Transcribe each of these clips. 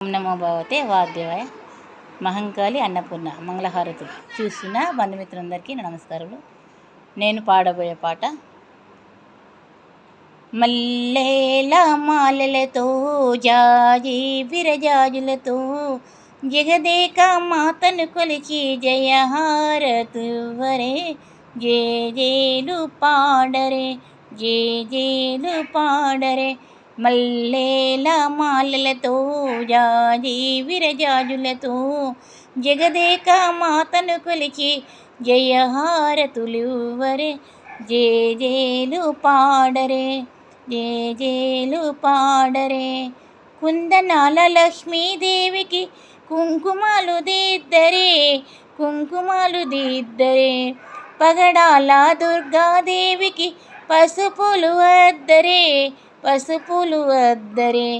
నమో భగవతే వాద్యవాయ మహంకాళి అన్నపూర్ణ మంగళహారతులు చూస్తున్న బంధుమిత్రులందరికీ నా నమస్కారములు. నేను పాడబోయే పాట. మల్లేల మాలలతో జాజి విరజాజులతో జగదేక మాతను కొలిచి జయహారతువరే జే జేలు పాడరే జే జేలు పాడరే. మల్లేల మాలలతో జాజి విరజాజులతో జగదేక మాతను కొలిచి జయహారతులువరే జే జేలు పాడరే జే జేలు పాడరే. కుందనాల లక్ష్మీదేవికి కుంకుమాలు దిద్దరే కుంకుమాలు దిద్దరే. పగడాల దుర్గాదేవికి పసుపులు వద్దరే పసుపులు వద్దరే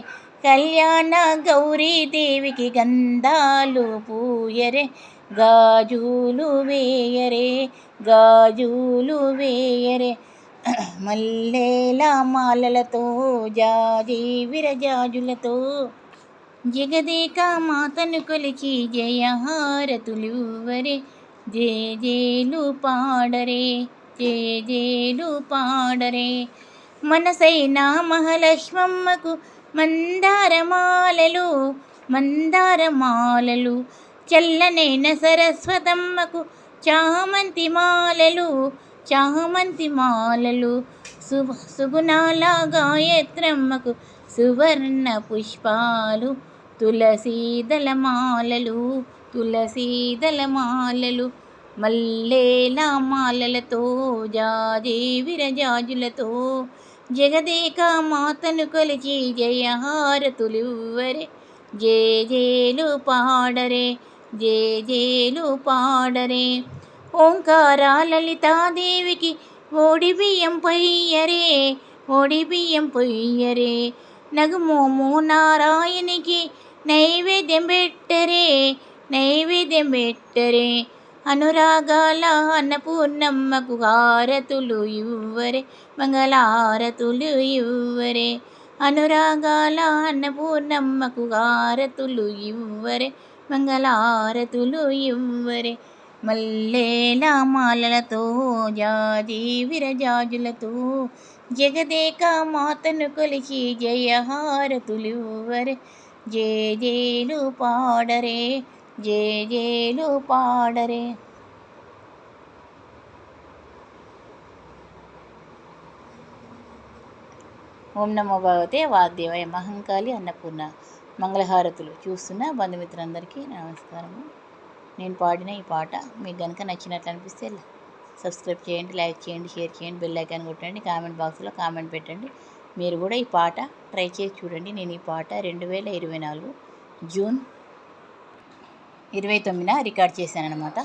కళ్యాణ గౌరీదేవికి గంధాలు పూయరే గాజులు వేయరే గాజులు వేయరే. మల్లేల మాలలతో జాజి విరజాజులతో జగదేక మాతను కొలిచి జయహారతులువరే జే జేలు పాడరే జే జేలు పాడరే మనసైన మహాలక్ష్మమ్మకు మందారమాలలు మందారమాలలు. చల్లనైన సరస్వతమ్మకు చామంతి మాలలు చామంతి మాలలు శుభ సుగుణాల గాయత్రమ్మకు సువర్ణ పుష్పాలు తులసీదల మాలలు తులసీదల మాలలు మాలలతో జాజి విరజాజులతో జగదేక మాతను కొలిచి జయహారతులివ్వరే. జే జేలు పాడరే జే జేలు పాడరే. ఓంకార లలితాదేవికి ఓడి బియ్యం పొయ్యరే ఓడి బియ్యం పొయ్యరే. నగుమోము నారాయణికి నైవేద్యం పెట్టరే నైవేద్యం పెట్టరే. అనురాగాల అన్నపూర్ణమ్మకు హారతులు ఇవ్వరే మంగళారతులు ఇవ్వరే. అనురాగాల అన్నపూర్ణమ్మకు హారతులు ఇవ్వరే మంగళారతులు ఇవ్వరే. మల్లేల మాలలతో జాజి విరజాజులతో జగదేక మాతను కొలిచి జయహారతులివ్వరే జయ జేలు పాడరే జే జేలు పాడరే. ఓం నమో భగవతే వాద్యవయ మహంకాళి అన్నపూర్ణ మంగళహారతులు. చూస్తున్న బంధుమిత్రులందరికీ నమస్కారము. నేను పాడిన ఈ పాట మీకు కనుక నచ్చినట్లు అనిపిస్తే సబ్స్క్రైబ్ చేయండి లైక్ చేయండి షేర్ చేయండి బెల్ ఐకాన్ కొట్టండి కామెంట్ బాక్స్లో కామెంట్ పెట్టండి. మీరు కూడా ఈ పాట ట్రై చేసి చూడండి. నేను ఈ పాట రెండు వేల ఇరవై నాలుగు జూన్ ఇరవై తొమ్మిదిన రికార్డ్ చేశాను అనమాట